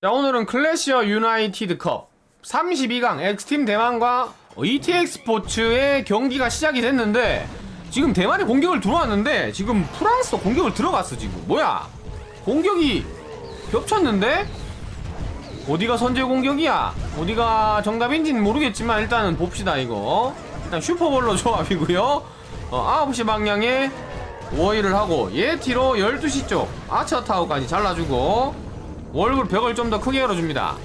자 오늘은 클래시어 유나이티드 컵 32강 엑스팀 대만과 ETX 스포츠의 경기가 시작이 됐는데 지금 대만이 공격을 들어왔는데 지금 프랑스도 공격을 들어갔어 지금. 뭐야? 공격이 겹쳤는데? 어디가 선제 공격이야? 어디가 정답인지는 모르겠지만 일단은 봅시다 이거. 일단 슈퍼볼로 조합이고요. 어, 9시 방향에 워이를 하고 예티로 12시 쪽 아처타워까지 잘라주고 월굴 벽을 좀 더 크게 열어줍니다.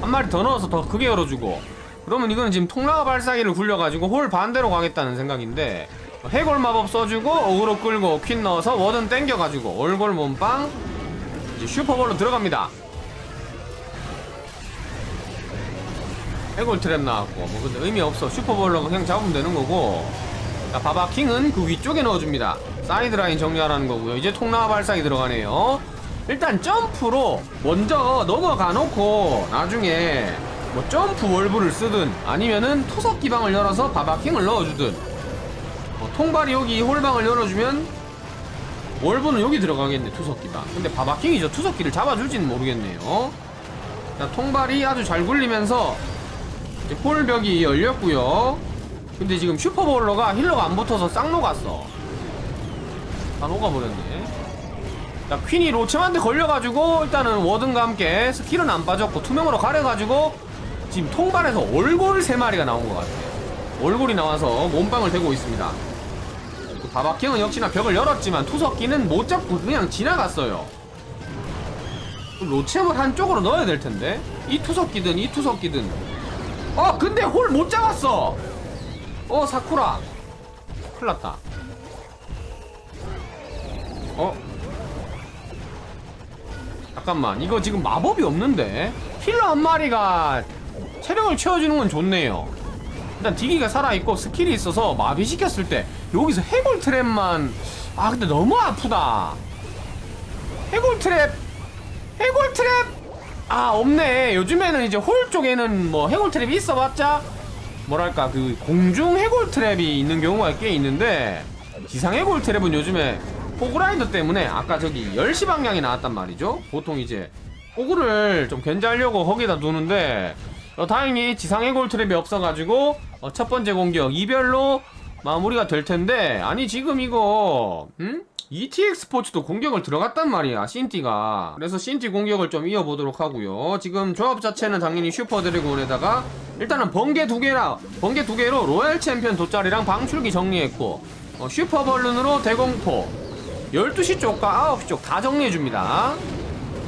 한 마리 더 넣어서 더 크게 열어주고 그러면 이거는 지금 통나가 발사기를 굴려가지고 홀 반대로 가겠다는 생각인데 해골 마법 써주고 어그로 끌고 퀸 넣어서 워든 땡겨가지고 얼굴 몸빵 이제 슈퍼볼로 들어갑니다. 해골 트랩 나왔고 뭐 근데 의미 없어 슈퍼볼로 그냥 잡으면 되는 거고 자 바바킹은 그 위쪽에 넣어줍니다. 사이드 라인 정리하라는 거고요. 이제 통나가 발사기 들어가네요. 일단 점프로 먼저 넘어가 놓고 나중에 뭐 점프 월브를 쓰든 아니면은 투석 기방을 열어서 바바킹을 넣어주든 어, 통발이 여기 홀방을 열어주면 월브는 여기 들어가겠네 투석 기방. 근데 바바킹이 저 투석기를 잡아줄지는 모르겠네요. 자 통발이 아주 잘 굴리면서 이제 홀벽이 열렸고요. 근데 지금 슈퍼볼러가 힐러가 안 붙어서 싹 녹았어. 다 녹아버렸네 자 퀸이 로체한테 걸려가지고 일단은 워든과 함께 스킬은 안 빠졌고 투명으로 가려가지고 지금 통발에서 얼골 3마리가 나온 것 같아요. 얼골이 나와서 몸빵을 대고 있습니다. 그 바바킹은 역시나 벽을 열었지만 투석기는 못 잡고 그냥 지나갔어요. 로챔을 한쪽으로 넣어야 될 텐데. 이 투석기든 이 투석기든. 어 근데 홀 못 잡았어! 어 사쿠라. 큰일 났다. 어 잠깐만 이거 지금 마법이 없는데? 힐러 한 마리가 체력을 채워주는 건 좋네요. 일단 디기가 살아있고 스킬이 있어서 마비시켰을 때 여기서 해골 트랩만 아 근데 너무 아프다. 해골 트랩 해골 트랩! 아 없네. 요즘에는 이제 홀 쪽에는 뭐 해골 트랩이 있어봤자 뭐랄까 그 공중 해골 트랩이 있는 경우가 꽤 있는데 지상 해골 트랩은 요즘에 호그라이더 때문에 아까 저기 10시 방향이 나왔단 말이죠. 보통 이제 호그를 좀 견제하려고 거기다 두는데 어, 다행히 지상 해골 트랩이 없어가지고 어, 첫 번째 공격 이별로 마무리가 될 텐데 아니 지금 이거 음? ETX 스포츠도 공격을 들어갔단 말이야 신티가. 그래서 신티 공격을 좀 이어보도록 하고요. 지금 조합 자체는 당연히 슈퍼 드래곤에다가 일단은 번개 두 개라 번개 두 개로 로얄 챔피언 돗자리랑 방출기 정리했고 어, 슈퍼 벌룬으로 대공포 12시 쪽과 9시 쪽 다 정리해줍니다.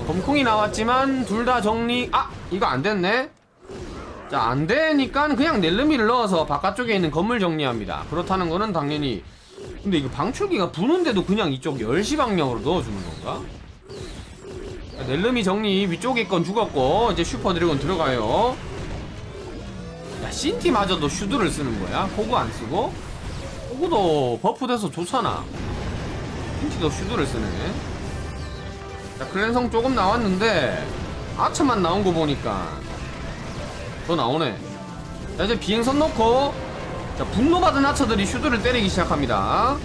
검콩이 나왔지만 둘 다 정리. 아 이거 안됐네. 자 안되니까 그냥 넬르미를 넣어서 바깥쪽에 있는 건물 정리합니다. 그렇다는 거는 당연히. 근데 이거 방출기가 부는데도 그냥 이쪽 10시 방향으로 넣어주는 건가? 자, 넬르미 정리. 위쪽에 건 죽었고 이제 슈퍼 드래곤 들어가요. 야 신티마저도 슈드를 쓰는 거야? 호구 안 쓰고? 호구도 버프 돼서 좋잖아 신티도 슈드를 쓰네. 자 클랜성 조금 나왔는데 아처만 나온 거 보니까 더 나오네. 자 이제 비행선 놓고 자 분노받은 아처들이 슈드를 때리기 시작합니다.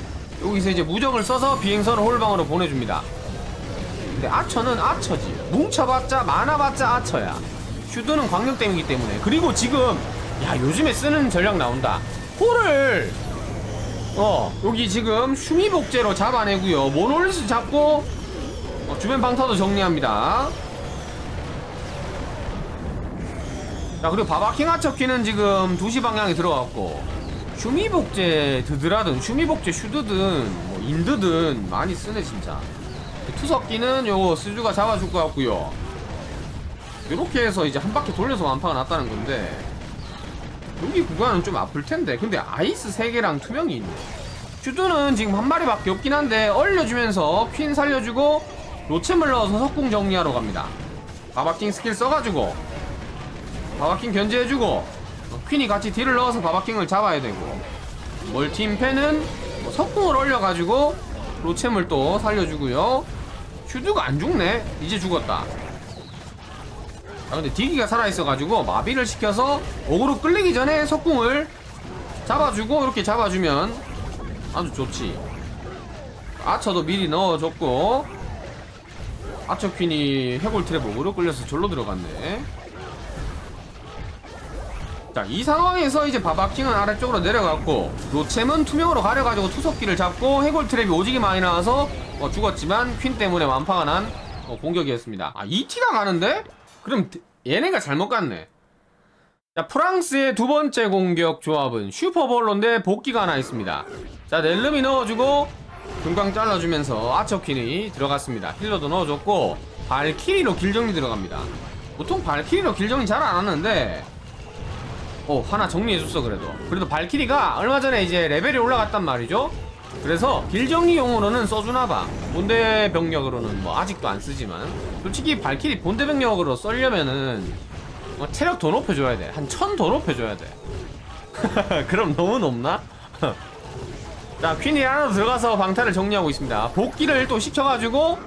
여기서 이제 무적을 써서 비행선을 홀방으로 보내줍니다. 근데 아처는 아처지. 뭉쳐봤자 많아봤자 아처야. 슈드는 광역댐이기 때문에. 그리고 지금 야 요즘에 쓰는 전략 나온다. 홀을 어 여기 지금 슈미복제로 잡아내고요. 모놀리스 잡고 어, 주변 방타도 정리합니다. 자 그리고 바바킹 하처키는 지금 2시 방향에 들어갔고 슈미복제 드드라든 슈미복제 슈드든 뭐 인드든 많이 쓰네 진짜. 투석기는 요거 스주가 잡아줄 것 같고요. 이렇게 해서 이제 한 바퀴 돌려서 완파가 났다는 건데 여기 구간은 좀 아플 텐데. 근데 아이스 3개랑 투명이 있네. 슈드는 지금 한 마리밖에 없긴 한데 얼려주면서 퀸 살려주고 로챔을 넣어서 석궁 정리하러 갑니다. 바바킹 스킬 써가지고 바바킹 견제해주고 어, 퀸이 같이 딜을 넣어서 바바킹을 잡아야 되고. 멀티임패는 뭐 석궁을 올려가지고 로챔을 또 살려주고요. 슈드가 안 죽네. 이제 죽었다 아 근데 디기가 살아있어가지고 마비를 시켜서 어그로 끌리기 전에 석궁을 잡아주고 이렇게 잡아주면 아주 좋지. 아처도 미리 넣어줬고 아처 퀸이 해골 트랩 먹으러 끌려서 절로 들어갔네. 자 이 상황에서 이제 바바킹은 아래쪽으로 내려갔고 로챔은 투명으로 가려가지고 투석기를 잡고 해골 트랩이 오지게 많이 나와서 어, 죽었지만 퀸 때문에 완파가 난 어, 공격이었습니다. 아 ET가 가는데? 그럼 얘네가 잘못 갔네. 자 프랑스의 두 번째 공격 조합은 슈퍼볼로인데 복귀가 하나 있습니다. 자 넬름이 넣어주고 금광 잘라주면서 아처퀸이 들어갔습니다. 힐러도 넣어줬고 발키리로 길정리 들어갑니다. 보통 발키리로 길정리 잘 안 하는데 어 하나 정리해줬어 그래도. 그래도 발키리가 얼마 전에 이제 레벨이 올라갔단 말이죠 그래서 길 정리용으로는 써주나봐. 본대 병력으로는 뭐 아직도 안 쓰지만. 솔직히 발키리 본대 병력으로 썰려면은 어, 체력 더 높여줘야 돼한 천 더 높여줘야 돼. 그럼 너무 높나? 자 퀸이 하나 들어가서 방탈을 정리하고 있습니다. 복귀를 또 시켜가지고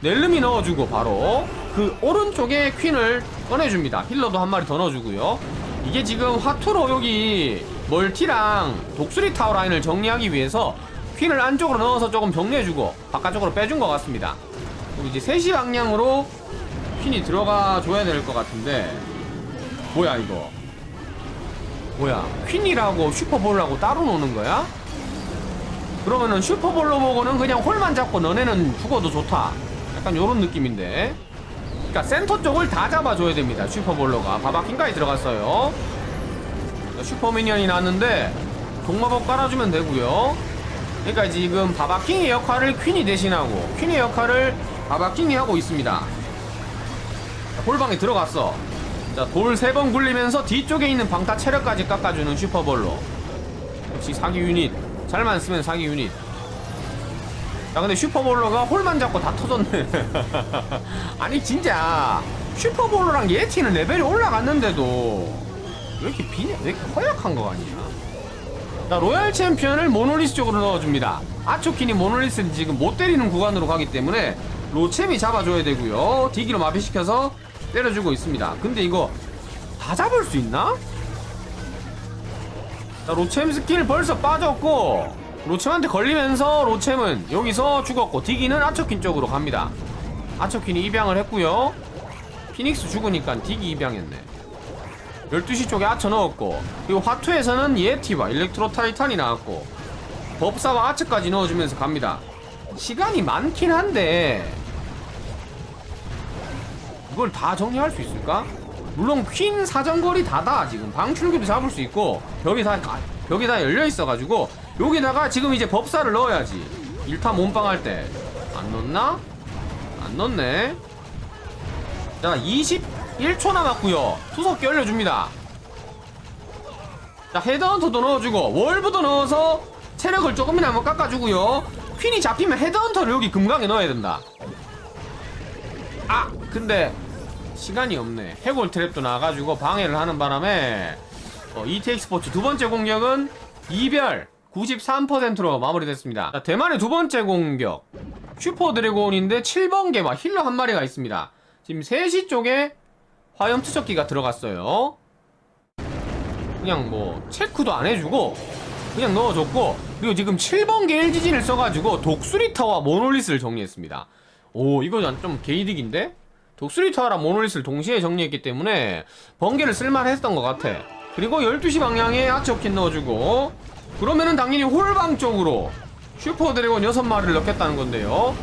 넬름이 넣어주고 바로 그 오른쪽에 퀸을 꺼내줍니다. 힐러도 한 마리 더 넣어주고요. 이게 지금 화투로 여기 멀티랑 독수리 타워 라인을 정리하기 위해서 퀸을 안쪽으로 넣어서 조금 정리해주고 바깥쪽으로 빼준 것 같습니다. 그리고 이제 3시 방향으로 퀸이 들어가 줘야 될 것 같은데. 뭐야 이거? 뭐야 퀸이라고 슈퍼볼하고 따로 노는 거야? 그러면은 슈퍼볼로 보고는 그냥 홀만 잡고 너네는 죽어도 좋다. 약간 요런 느낌인데. 그러니까 센터 쪽을 다 잡아줘야 됩니다 슈퍼볼로가. 바바킹까지 들어갔어요. 자, 슈퍼미니언이 나왔는데 동마법 깔아주면 되고요. 그러니까 지금 바바킹의 역할을 퀸이 대신하고 퀸의 역할을 바바킹이 하고 있습니다. 자, 홀방에 들어갔어. 자돌 세 번 굴리면서 뒤쪽에 있는 방타 체력까지 깎아주는 슈퍼볼로. 역시 사기 유닛. 잘만 쓰면 사기 유닛. 야 근데 슈퍼볼러가 홀만 잡고 다 터졌네. 아니 진짜. 슈퍼볼러랑 예티는 레벨이 올라갔는데도 왜 이렇게 비냐 왜 이렇게 허약한 거 아니야? 자 로얄 챔피언을 모놀리스 쪽으로 넣어줍니다. 아초킨이 모놀리스를 지금 못 때리는 구간으로 가기 때문에 로챔이 잡아줘야 되고요. 디기로 마비시켜서 때려주고 있습니다. 근데 이거 다 잡을 수 있나? 자 로챔 스킬 벌써 빠졌고 로챔한테 걸리면서 로챔은 여기서 죽었고 디기는 아처킨 쪽으로 갑니다. 아처킨이 입양을 했고요. 피닉스 죽으니까 디기 입양했네 12시 쪽에 아처 넣었고 그리고 화투에서는 예티와 일렉트로 타이탄이 나왔고 법사와 아처까지 넣어주면서 갑니다 시간이 많긴 한데 이걸 다 정리할 수 있을까? 물론 퀸 사정거리 다다 지금 방출기도 잡을 수 있고 벽이 다 가- 벽이 다 열려 있어가지고 여기다가 지금 이제 법사를 넣어야지 1타 몸빵 할 때 안 넣나? 안 넣네 자 21초 남았고요. 투석기 올려줍니다. 자 헤드헌터도 넣어주고 월브도 넣어서 체력을 조금이나마 뭐 깎아주고요. 퀸이 잡히면 헤드헌터를 여기 금강에 넣어야 된다. 아 근데 시간이 없네. 해골 트랩도 나와가지고 방해를 하는 바람에 어, ETX 스포츠 두 번째 공격은 이별 93%로 마무리됐습니다. 자, 대만의 두 번째 공격. 슈퍼 드래곤인데 7번 개와 힐러 한 마리가 있습니다. 지금 3시 쪽에 화염 투척기가 들어갔어요. 그냥 뭐 체크도 안 해주고 그냥 넣어줬고 그리고 지금 7번 개 LG진을 써가지고 독수리타와 모놀리스를 정리했습니다. 오 이거 좀 개이득인데? 독수리타와랑 모놀리스를 동시에 정리했기 때문에 번개를 쓸만했던 것 같아. 그리고 12시 방향에 아치오킨 넣어주고 그러면은 당연히 홀방 쪽으로 슈퍼 드래곤 6마리를 넣겠다는 건데요.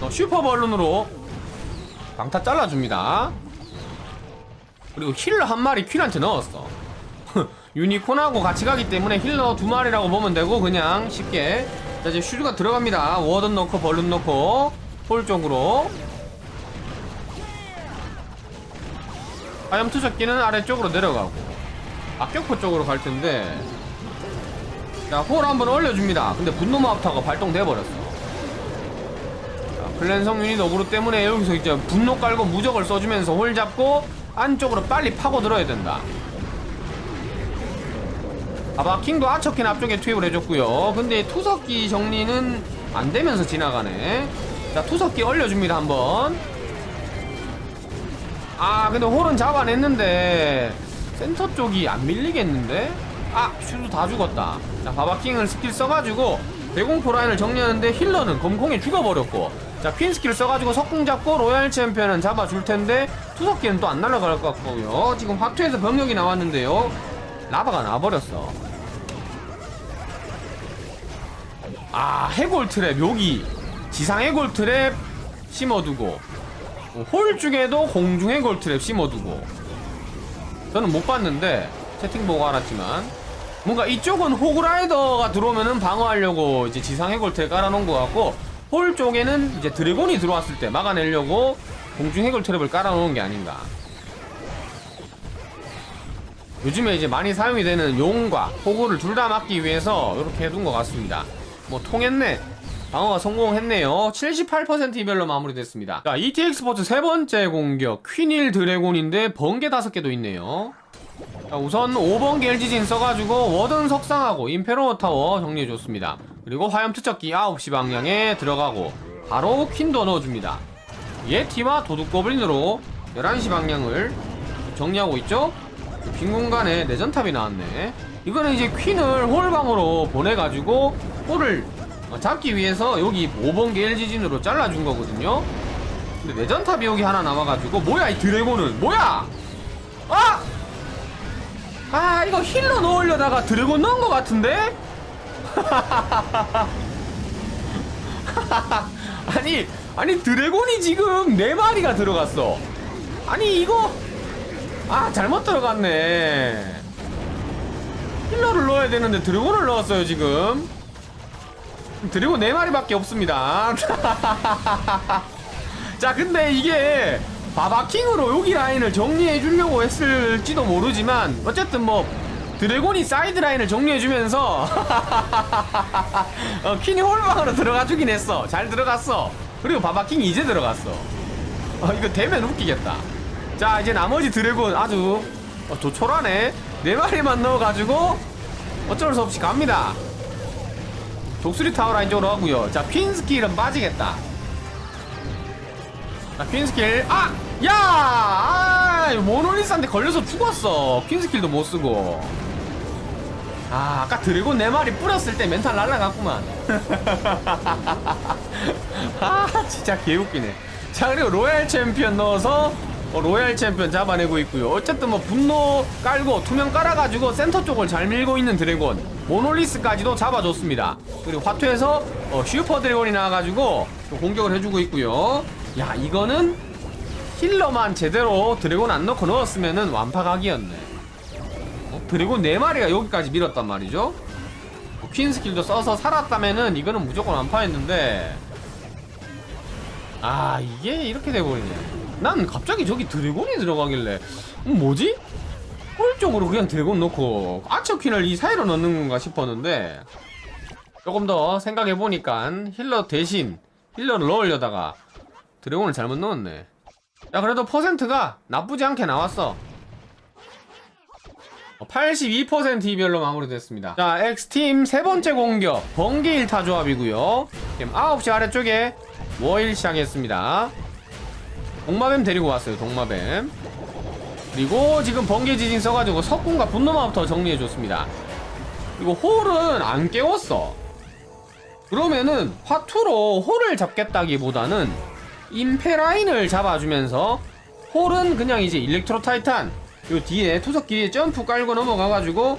어, 슈퍼 벌룬으로 방타 잘라줍니다 그리고 힐러 한 마리 퀸한테 넣었어. 유니콘하고 같이 가기 때문에 힐러 두 마리라고 보면 되고 그냥 쉽게. 자 이제 슈즈가 들어갑니다. 워든 넣고 벌룬 넣고 홀 쪽으로. 화염 투적기는 아래쪽으로 내려가고 악격포 쪽으로 갈 텐데. 자홀 한번 올려줍니다. 근데 분노 마우타가 발동돼 버렸어. 자 클랜성 유닛 어그로 때문에 여기서 이제 분노 깔고 무적을 써주면서 홀 잡고 안쪽으로 빨리 파고 들어야 된다. 아바 킹도 아처킨 앞쪽에 투입을 해줬고요. 근데 투석기 정리는 안 되면서 지나가네. 자 투석기 올려줍니다 한번. 아 근데 홀은 잡아냈는데 센터 쪽이 안 밀리겠는데? 아 슈도 다 죽었다. 자 바바킹을 스킬 써가지고 대공포 라인을 정리하는데 힐러는 검콩에 죽어버렸고 자 퀸스키를 써가지고 석궁 잡고 로얄 챔피언은 잡아줄 텐데 투석기는 또 안 날아갈 것 같고요. 지금 화투에서 병력이 나왔는데요. 라바가 나와버렸어. 아 해골 트랩 여기. 지상 해골 트랩 심어두고 어, 홀 중에도 공중 해골 트랩 심어두고. 저는 못 봤는데 채팅 보고 알았지만 뭔가 이쪽은 호그라이더가 들어오면은 방어하려고 이제 지상 해골 트랩 깔아놓은 것 같고 홀 쪽에는 이제 드래곤이 들어왔을 때 막아내려고 공중 해골 트랩을 깔아놓은 게 아닌가 요즘에 이제 많이 사용이 되는 용과 호구를 둘 다 막기 위해서 이렇게 해둔 것 같습니다. 뭐 통했네. 방어가 성공했네요. 78% 이별로 마무리됐습니다. 자, ETX 스포츠 세 번째 공격 퀸일 드래곤인데 번개 다섯 개도 있네요. 자, 우선 5번개 LG진 써가지고 워든 석상하고 임페로 타워 정리해줬습니다. 그리고 화염 투척기 9시 방향에 들어가고 바로 퀸도 넣어줍니다. 예티와 도둑고블린으로 11시 방향을 정리하고 있죠? 빈 공간에 내전탑이 나왔네. 이거는 이제 퀸을 홀방으로 보내가지고 홀을 잡기 위해서 여기 5번개 LG진으로 잘라준 거거든요. 근데 내전탑이 여기 하나 남아가지고 뭐야 이 드래곤은 뭐야? 아! 아 이거 힐러 넣으려다가 드래곤 넣은 것 같은데? 아니 아니 드래곤이 지금 네 마리가 들어갔어. 아니 이거 아 잘못 들어갔네. 힐러를 넣어야 되는데 드래곤을 넣었어요 지금. 드래곤 4마리밖에 없습니다. 자 근데 이게 바바킹으로 여기 라인을 정리해 주려고 했을지도 모르지만 어쨌든 뭐 드래곤이 사이드 라인을 정리해 주면서 어, 퀸이 홀방으로 들어가 주긴 했어. 잘 들어갔어. 그리고 바바킹이 이제 들어갔어. 어, 이거 되면 웃기겠다. 자 이제 나머지 드래곤 아주 어, 조촐하네. 네 마리만 넣어가지고 어쩔 수 없이 갑니다. 독수리 타워 라인 쪽으로 하고요. 자 퀸스킬은 빠지겠다. 자 퀸스킬. 아! 야! 아, 모노리스한테 걸려서 죽었어. 퀸스킬도 못쓰고 아 아까 드래곤 네 마리 뿌렸을 때 멘탈 날라갔구만 아 진짜 개웃기네 자 그리고 로얄 챔피언 넣어서 어, 로얄 챔피언 잡아내고 있고요. 어쨌든 뭐 분노 깔고 투명 깔아가지고 센터 쪽을 잘 밀고 있는 드래곤 모놀리스까지도 잡아줬습니다. 그리고 화투에서 어, 슈퍼 드래곤이 나와가지고 또 공격을 해주고 있고요. 야 이거는 힐러만 제대로 드래곤 안 넣고 넣었으면은 완파각이었네. 어, 드래곤 4마리가 여기까지 밀었단 말이죠. 뭐 퀸 스킬도 써서 살았다면은 이거는 무조건 완파했는데 아 이게 이렇게 돼버리네. 난 갑자기 저기 드래곤이 들어가길래 음, 뭐지? 홀 쪽으로 그냥 드래곤 넣고 아처 퀸을 이 사이로 넣는 건가 싶었는데 조금 더 생각해보니까 힐러 대신 힐러를 넣으려다가 드래곤을 잘못 넣었네 야 그래도 퍼센트가 나쁘지 않게 나왔어 82% 이별로 마무리됐습니다. 자 X팀 세 번째 공격. 번개 1타 조합이고요. 지금 9시 아래쪽에 워일 시작했습니다. 동마뱀 데리고 왔어요 동마뱀. 그리고 지금 번개 지진 써가지고 석궁과 분노마부터 정리해줬습니다. 그리고 홀은 안 깨웠어. 그러면은 화투로 홀을 잡겠다기보다는 임페라인을 잡아주면서 홀은 그냥 이제 일렉트로 타이탄 요 뒤에 투석기 점프 깔고 넘어가가지고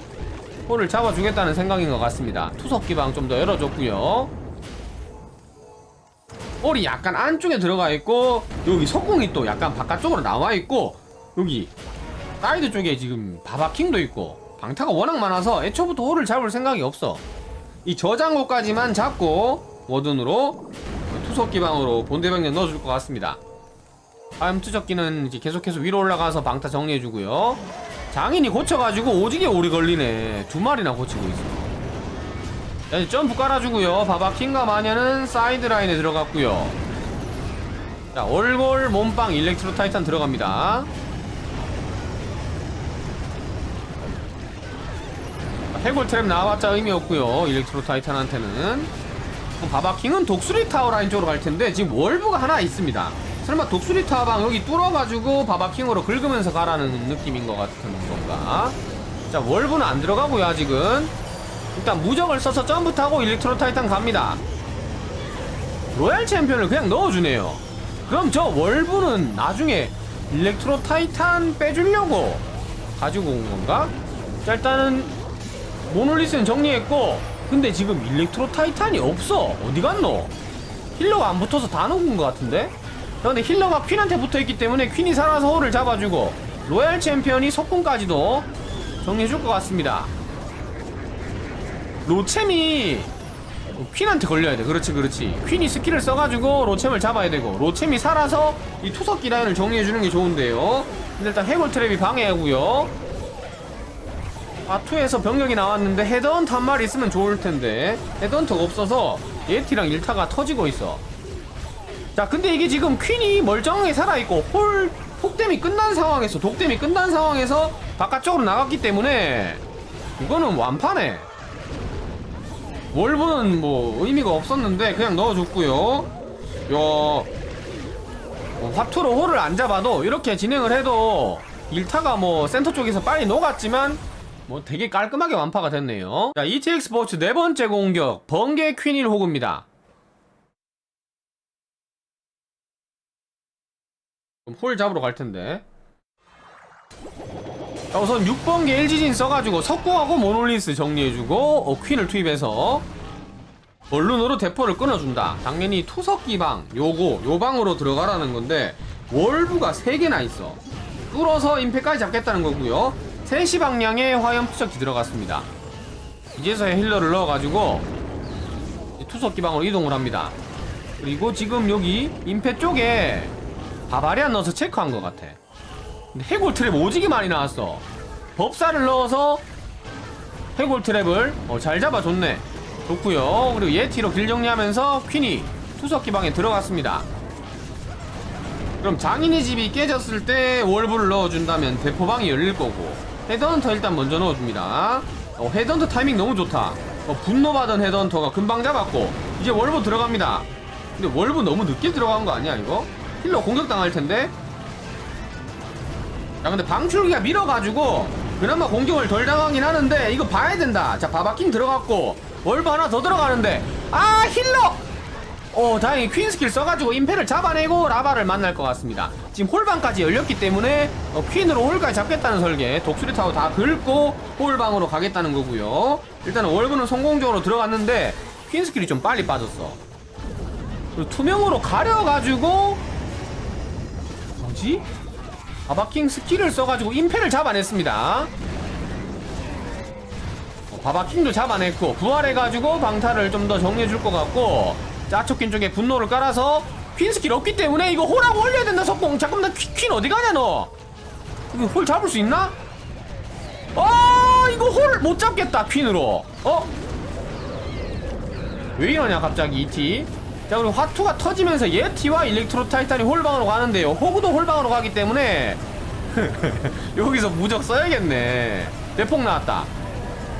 홀을 잡아주겠다는 생각인 것 같습니다. 투석기 방 좀 더 열어줬고요. 홀이 약간 안쪽에 들어가 있고 여기 석궁이 또 약간 바깥쪽으로 나와 있고 여기 사이드 쪽에 지금 바바킹도 있고 방타가 워낙 많아서 애초부터 홀을 잡을 생각이 없어. 이 저장고까지만 잡고 워든으로 투석기 방으로 본대병력 넣어줄 것 같습니다 화염 투적기는 이제 계속해서 위로 올라가서 방타 정리해주고요. 장인이 고쳐가지고 오지게 오래 걸리네. 두 마리나 고치고 있어. 자, 이제 점프 깔아주고요. 바바킹과 마녀는 사이드 라인에 들어갔고요. 자 얼골 몸빵 일렉트로 타이탄 들어갑니다. 해골 트랩 나와봤자 의미 없고요 일렉트로 타이탄한테는. 바바킹은 독수리 타워 라인 쪽으로 갈 텐데 지금 월브가 하나 있습니다 설마 독수리 타워방 여기 뚫어가지고 바바킹으로 긁으면서 가라는 느낌인 것 같은 건가 자 월브는 안 들어가고요 아직은 일단 무적을 써서 점프 타고 일렉트로 타이탄 갑니다. 로얄 챔피언을 그냥 넣어주네요. 그럼 저 월브는 나중에 일렉트로 타이탄 빼주려고 가지고 온 건가? 자, 일단은 모놀리스는 정리했고, 근데 지금 일렉트로 타이탄이 없어. 어디 갔노? 힐러가 안 붙어서 다 녹은 것 같은데? 자, 근데 힐러가 퀸한테 붙어있기 때문에 퀸이 살아서 홀을 잡아주고, 로얄 챔피언이 석궁까지도 정리해줄 것 같습니다. 로챔이 퀸한테 걸려야 돼. 그렇지, 그렇지. 퀸이 스킬을 써가지고 로챔을 잡아야 되고, 로챔이 살아서 이 투석 기 라인을 정리해주는 게 좋은데요. 일단 해골 트랩이 방해하고요. 아투에서 병력이 나왔는데 헤드헌터 한 마리 있으면 좋을 텐데 헤드헌터가 없어서 예티랑 일타가 터지고 있어. 자, 근데 이게 지금 퀸이 멀쩡하게 살아있고 홀 폭댐이 끝난 상황에서 독댐이 끝난 상황에서 바깥쪽으로 나갔기 때문에 이거는 완파네. 월브는 뭐 의미가 없었는데 그냥 넣어줬고요. 요 어, 화투로 홀을 안 잡아도 이렇게 진행을 해도 일타가 뭐 센터 쪽에서 빨리 녹았지만 뭐 되게 깔끔하게 완파가 됐네요. 자, ETX 스포츠 네 번째 공격 번개 퀸일 호구입니다. 그럼 홀 잡으러 갈 텐데. 자, 우선 6번개 LG진 써가지고 석고하고 모놀리스 정리해주고 어, 퀸을 투입해서 얼룬으로 대포를 끊어준다. 당연히 투석기방 요거 요 방으로 들어가라는 건데 월브가 3개나 있어. 뚫어서 임팩까지 잡겠다는 거고요. 3시 방향에 화염 투석기 들어갔습니다. 이제서야 힐러를 넣어가지고 투석기방으로 이동을 합니다. 그리고 지금 여기 임페 쪽에 바바리안 넣어서 체크한 것 같아. 근데 해골 트랩 오지게 많이 나왔어. 법사를 넣어서 해골 트랩을 어, 잘 잡아줬네. 좋고요. 그리고 예티로 길 정리하면서 퀸이 투석 기방에 들어갔습니다. 그럼 장인의 집이 깨졌을 때 월브를 넣어준다면 대포방이 열릴 거고 헤드헌터 일단 먼저 넣어줍니다. 어, 헤드헌터 타이밍 너무 좋다. 어, 분노받은 헤드헌터가 금방 잡았고 이제 월브 들어갑니다. 근데 월브 너무 늦게 들어간 거 아니야 이거? 힐러 공격 당할 텐데. 야 근데 방출기가 밀어가지고 그나마 공격을 덜 당하긴 하는데 이거 봐야 된다. 자 바바킹 들어갔고 월브 하나 더 들어가는데. 아 힐러! 어 다행히 퀸 스킬 써가지고 임페를 잡아내고 라바를 만날 것 같습니다. 지금 홀방까지 열렸기 때문에 어, 퀸으로 홀까지 잡겠다는 설계. 독수리 타워 다 긁고 홀방으로 가겠다는 거고요. 일단은 월브는 성공적으로 들어갔는데 퀸 스킬이 좀 빨리 빠졌어. 그리고 투명으로 가려가지고 뭐지? 바바킹 스킬을 써가지고 임페를 잡아냈습니다. 어, 바바킹도 잡아냈고 부활해가지고 방타를 좀 더 정리해줄 것 같고 짜초퀸 쪽에 분노를 깔아서 퀸 스킬 없기 때문에 이거 홀하고 올려야 된다 석공 잠깐만 퀸, 퀸 어디 가냐 너 이거 홀 잡을 수 있나? 아 이거 홀 못 잡겠다 퀸으로 어? 왜 이러냐 갑자기 이티 자 그리고 화투가 터지면서 예티와 일렉트로 타이탄이 홀방으로 가는데요. 호구도 홀방으로 가기 때문에 여기서 무적 써야겠네. 대폭 나왔다.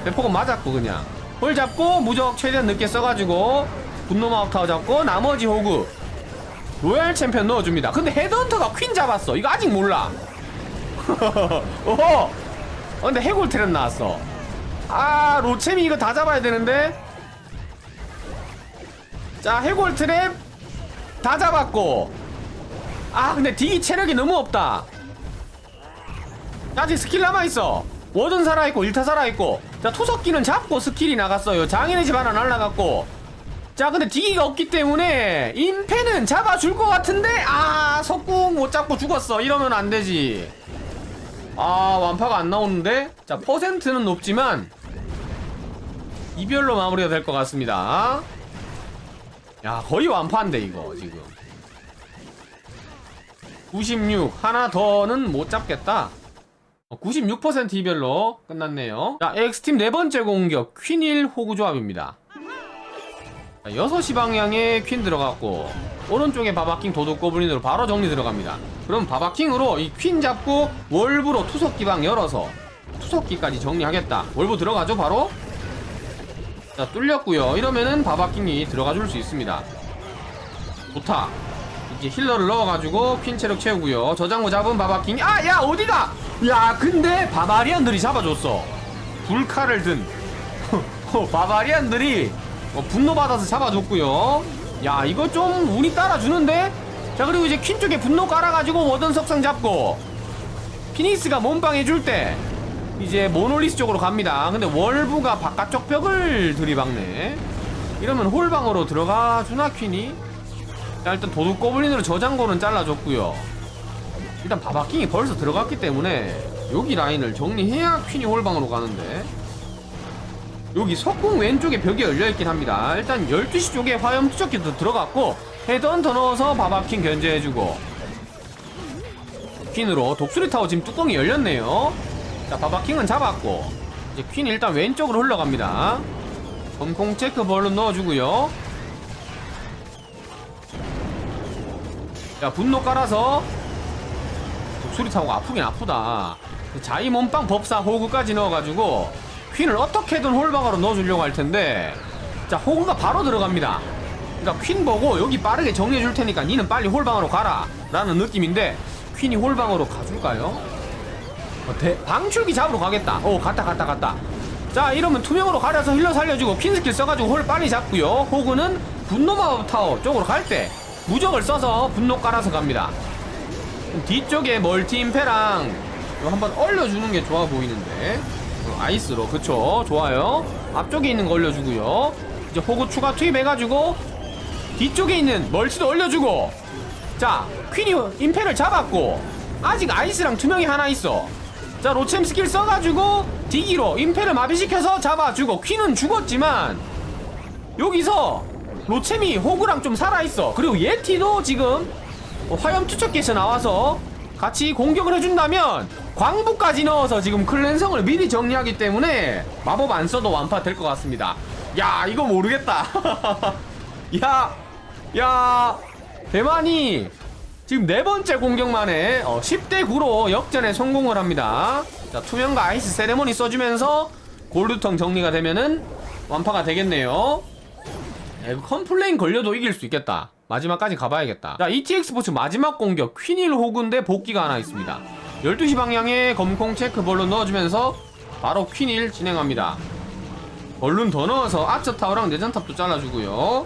대폭은 맞았고 그냥. 홀 잡고 무적 최대한 늦게 써가지고 분노 마우타워 잡고 나머지 호구 로얄 챔피언 넣어줍니다. 근데 헤드헌터가 퀸 잡았어. 이거 아직 몰라. 오호 어, 근데 해골 트랩 나왔어. 아 로챔이 이거 다 잡아야 되는데 자 해골 트랩 다 잡았고. 아 근데 D 체력이 너무 없다. 아직 스킬 남아있어. 워든 살아있고 일타 살아있고. 자 투석기는 잡고 스킬이 나갔어요. 장인의 집 하나 날라갔고. 자 근데 D기가 없기 때문에 임패는 잡아줄 것 같은데 아 석궁 못 잡고 죽었어. 이러면 안 되지. 아 완파가 안 나오는데? 자 퍼센트는 높지만 이별로 마무리가 될 것 같습니다 야 거의 완파인데 이거 지금. 96 하나 더는 못 잡겠다. 96% 이별로 끝났네요. 자 X팀 네 번째 공격 퀸일 호구 조합입니다. 자, 6시 방향에 퀸 들어갔고 오른쪽에 바바킹 도둑 고블린으로 바로 정리 들어갑니다. 그럼 바바킹으로 이 퀸 잡고 월브로 투석기방 열어서 투석기까지 정리하겠다. 월브 들어가죠 바로 자 뚫렸고요. 이러면은 바바킹이 들어가 줄 수 있습니다. 좋다. 이제 힐러를 넣어가지고 퀸 체력 채우고요. 저장고 잡은 바바킹이 아 야 어디가? 야 근데 바바리안들이 잡아줬어. 불칼을 든. 어, 바바리안들이 어, 분노받아서 잡아줬고요. 야 이거 좀 운이 따라주는데? 자 그리고 이제 퀸 쪽에 분노 깔아가지고 워든 석상 잡고 피닉스가 몸빵 해줄 때 이제 모놀리스 쪽으로 갑니다. 근데 월부가 바깥쪽 벽을 들이박네. 이러면 홀방으로 들어가 주나 퀸이? 자 일단 도둑 고블린으로 저장고는 잘라줬고요. 일단 바바킹이 벌써 들어갔기 때문에 여기 라인을 정리해야 퀸이 홀방으로 가는데. 여기 석궁 왼쪽에 벽이 열려있긴 합니다. 일단 12시 쪽에 화염 투척기도 들어갔고 헤드헌터 넣어서 바바킹 견제해주고. 퀸으로 독수리 타워 지금 뚜껑이 열렸네요 자 바바킹은 잡았고 이제 퀸 일단 왼쪽으로 흘러갑니다. 검콩 체크 벌룬 넣어주고요. 자 분노 깔아서 독수리 타고 아프긴 아프다. 자이 몸빵 법사 호구까지 넣어가지고 퀸을 어떻게든 홀방으로 넣어주려고 할 텐데 자 호구가 바로 들어갑니다. 그러니까 퀸 보고 여기 빠르게 정리해 줄 테니까 니는 빨리 홀방으로 가라 라는 느낌인데 퀸이 홀방으로 가줄까요? 어, 대, 방출기 잡으러 가겠다. 오 갔다 갔다 갔다. 자 이러면 투명으로 가려서 힐러 살려주고 퀸 스킬 써가지고 홀 빨리 잡고요. 호구는 분노 마법 타워 쪽으로 갈 때 무적을 써서 분노 깔아서 갑니다. 뒤쪽에 멀티 임페랑 한번 얼려주는 게 좋아 보이는데. 어, 아이스로. 그쵸? 좋아요. 앞쪽에 있는 거 얼려주고요. 이제 호구 추가 투입해가지고 뒤쪽에 있는 멀티도 얼려주고. 자 퀸이 임페를 잡았고 아직 아이스랑 투명이 하나 있어 자 로챔 스킬 써가지고 디기로 임페를 마비시켜서 잡아주고 퀸은 죽었지만 여기서 로챔이 호구랑 좀 살아있어. 그리고 예티도 지금 어, 화염 투척기에서 나와서 같이 공격을 해준다면 광부까지 넣어서 지금 클랜성을 미리 정리하기 때문에 마법 안 써도 완파 될 것 같습니다. 야 이거 모르겠다. 야, 야, 대만이 지금 네 번째 공격만에 어, 10대 9로 역전에 성공을 합니다. 자, 투명과 아이스 세레모니 써주면서 골드텅 정리가 되면은 완파가 되겠네요. 야, 이거 컴플레인 걸려도 이길 수 있겠다. 마지막까지 가봐야겠다. 자, ETX 스포츠 마지막 공격 퀸일 호근대 복귀가 하나 있습니다. 12시 방향에 검콩 체크 볼론 넣어주면서 바로 퀸일 진행합니다. 얼른 더 넣어서 아처 타워랑 내전탑도 잘라주고요.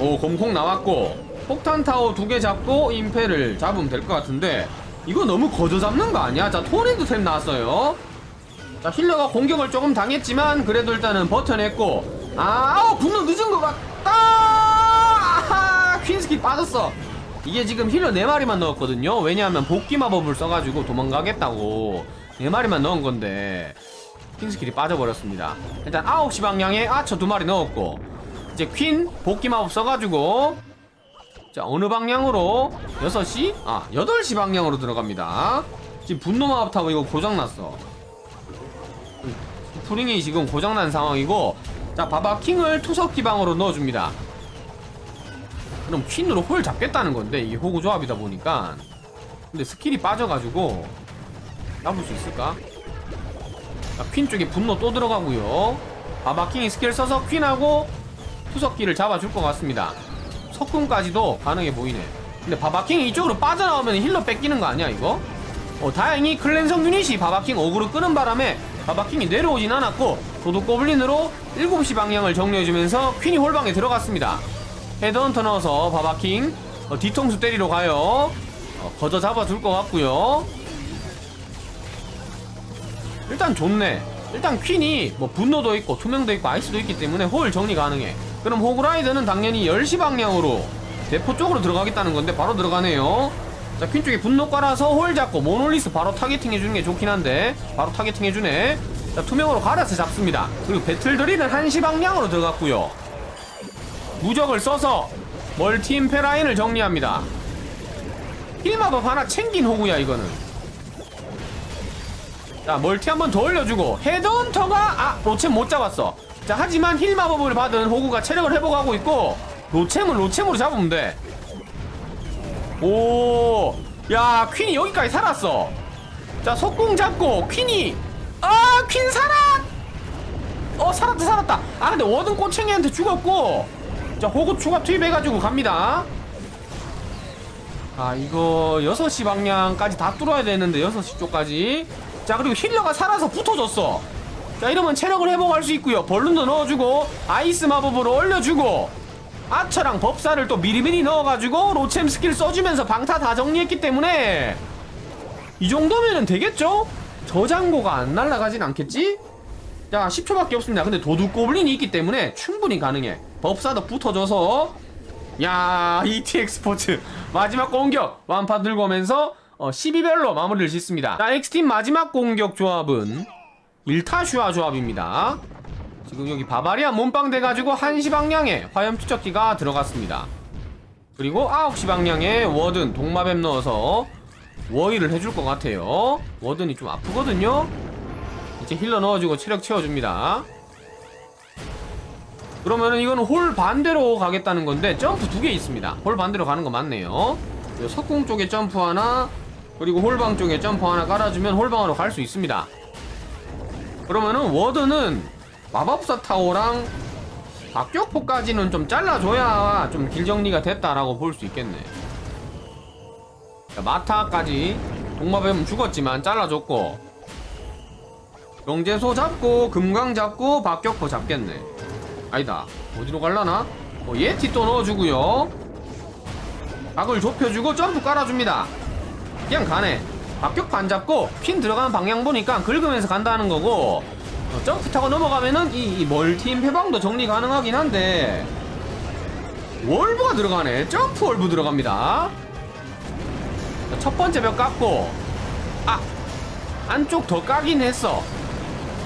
오 검콩 나왔고 폭탄 타워 두 개 잡고 임페를 잡으면 될 것 같은데 이거 너무 거저 잡는 거 아니야? 자 토네드 템 나왔어요. 자 힐러가 공격을 조금 당했지만 그래도 일단은 버텨냈고 아 분노 늦은 것 같다. 아하 퀸스키 빠졌어. 이게 지금 힐러 4마리만 넣었거든요. 왜냐하면 복귀 마법을 써가지고 도망가겠다고 4마리만 넣은 건데 퀸스킬이 빠져버렸습니다. 일단 9시 방향에 아처 두 마리 넣었고 이제 퀸 복귀 마법 써가지고 자 어느 방향으로 6시? 아 8시 방향으로 들어갑니다. 지금 분노 마법 타고 이거 고장났어. 프링이 지금 고장난 상황이고 자 바바 킹을 투석 기방으로 넣어줍니다. 그럼 퀸으로 홀 잡겠다는 건데 이게 호구 조합이다 보니까 근데 스킬이 빠져가지고 잡을 수 있을까? 자, 퀸 쪽에 분노 또 들어가고요. 바바킹이 스킬 써서 퀸하고 투석기를 잡아줄 것 같습니다. 석궁까지도 가능해 보이네. 근데 바바킹이 이쪽으로 빠져나오면 힐러 뺏기는 거 아니야 이거? 어 다행히 클랜성 유닛이 바바킹 어그로 끄는 바람에 바바킹이 내려오진 않았고 도둑 고블린으로 7시 방향을 정리해주면서 퀸이 홀방에 들어갔습니다. 헤드헌터 넣어서 바바킹 어, 뒤통수 때리러 가요. 어, 거저 잡아줄 것 같고요. 일단 좋네. 일단 퀸이 뭐 분노도 있고 투명도 있고 아이스도 있기 때문에 홀 정리 가능해. 그럼 호그라이더는 당연히 10시 방향으로 대포 쪽으로 들어가겠다는 건데 바로 들어가네요. 자, 퀸 쪽에 분노 깔아서 홀 잡고 모놀리스 바로 타겟팅 해주는 게 좋긴 한데 바로 타겟팅 해주네. 자, 투명으로 가려서 잡습니다. 그리고 배틀드리는 1시 방향으로 들어갔고요. 무적을 써서 멀티 임페라인을 정리합니다. 힐마법 하나 챙긴 호구야 이거는. 자 멀티 한 번 더 올려주고 헤드헌터가 아 로챔 못 잡았어 자 하지만 힐 마법을 받은 호구가 체력을 회복하고 있고 로챔은 로챔으로 잡으면 돼 오 야 퀸이 여기까지 살았어. 자 속공 잡고 퀸이 아 퀸 살아 어 살았다 살았다. 아 근데 워든 꼬챙이한테 죽었고 자 호구 추가 투입해가지고 갑니다. 아 이거 6시 방향까지 다 뚫어야 되는데 6시 쪽까지. 자 그리고 힐러가 살아서 붙어줬어 자 이러면 체력을 회복할 수 있고요. 벌룬도 넣어주고 아이스 마법으로 올려주고 아처랑 법사를 또 미리미리 넣어가지고 로챔 스킬 써주면서 방타 다 정리했기 때문에 이 정도면은 되겠죠? 저장고가 안 날아가진 않겠지? 자 10초밖에 없습니다. 근데 도둑 고블린이 있기 때문에 충분히 가능해. 법사도 붙어줘서. 야 ETX 스포츠. 마지막 공격. 완판 들고 오면서 어, 12별로 마무리를 짓습니다. 자 X팀 마지막 공격 조합은 일타슈아 조합입니다. 지금 여기 바바리안 몸빵 돼가지고 1시 방향에 화염 추적기가 들어갔습니다. 그리고 9시 방향에 워든 동마뱀 넣어서 워일을 해줄 것 같아요. 워든이 좀 아프거든요. 이제 힐러 넣어주고 체력 채워줍니다. 그러면은 이거는 홀 반대로 가겠다는 건데 점프 두 개 있습니다. 홀 반대로 가는 거 맞네요. 요 석궁 쪽에 점프 하나 그리고 홀방 쪽에 점프 하나 깔아주면 홀방으로 갈 수 있습니다 그러면은 워드는 마법사 타워랑 박격포까지는 좀 잘라줘야 좀 길 정리가 됐다라고 볼 수 있겠네. 자, 마타까지 동마뱀은 죽었지만 잘라줬고 영재소 잡고 금강 잡고 박격포 잡겠네. 아니다. 어디로 갈라나? 어, 예티 또 넣어주고요. 각을 좁혀주고 점프 깔아줍니다. 그냥 가네 박격판 잡고 핀 들어가는 방향 보니까 긁으면서 간다는 거고. 어, 점프 타고 넘어가면은 이, 이 멀티임 해방도 정리 가능하긴 한데. 월브가 들어가네. 점프 월브 들어갑니다. 자, 첫 번째 벽 깎고. 아 안쪽 더 까긴 했어.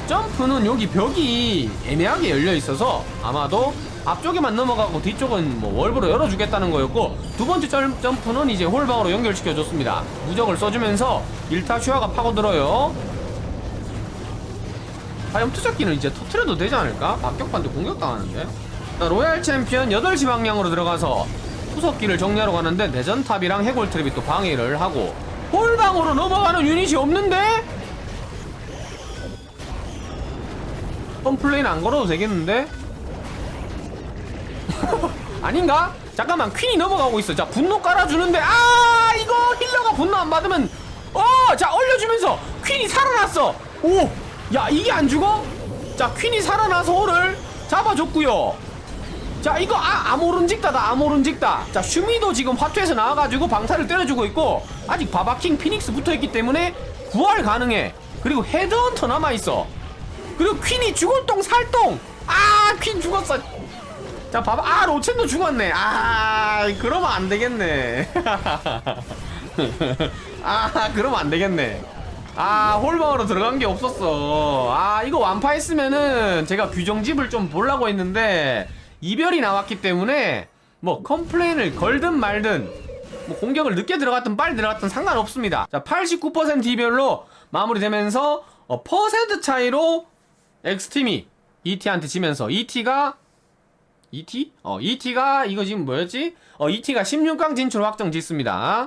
점프는 여기 벽이 애매하게 열려 있어서 아마도 앞쪽에만 넘어가고 뒤쪽은 뭐 월브로 열어주겠다는 거였고 두 번째 점- 점프는 이제 홀방으로 연결시켜 줬습니다. 무적을 써주면서 일타 슈아가 파고들어요. 화염 투적기는 이제 터트려도 되지 않을까? 박격반도 공격당하는데. 자, 로얄 챔피언 8시 방향으로 들어가서 투석기를 정리하러 가는데 내전탑이랑 해골 트랩이 또 방해를 하고 홀방으로 넘어가는 유닛이 없는데? 펌플레인 안 걸어도 되겠는데? 아닌가? 잠깐만 퀸이 넘어가고 있어. 자 분노 깔아주는데 아 이거 힐러가 분노 안 받으면 어자 올려주면서 퀸이 살아났어. 오야 이게 안 죽어? 자 퀸이 살아나서 호를 잡아줬고요. 자 이거 아 아모른직다다 아모른직다. 자 슈미도 지금 화투에서 나와가지고 방사를 때려주고 있고 아직 바바킹 피닉스 붙어있기 때문에 부활 가능해. 그리고 헤드헌터 남아있어. 그리고 퀸이 죽을 똥 살똥. 아 퀸 죽었어 자 봐봐. 아 로첸도 죽었네. 아 그러면 안 되겠네. 아 그러면 안 되겠네. 아 홀방으로 들어간 게 없었어. 아 이거 완파했으면은 제가 규정집을 좀 보려고 했는데 이별이 나왔기 때문에 뭐 컴플레인을 걸든 말든 뭐 공격을 늦게 들어갔든 빨리 들어갔든 상관없습니다. 자 89% 이별로 마무리되면서 어, 퍼센트 차이로 X팀이 ET한테 지면서 ET가 ET? 어, ET가 이거 지금 뭐였지? 어, ET가 16강 진출 확정 짓습니다.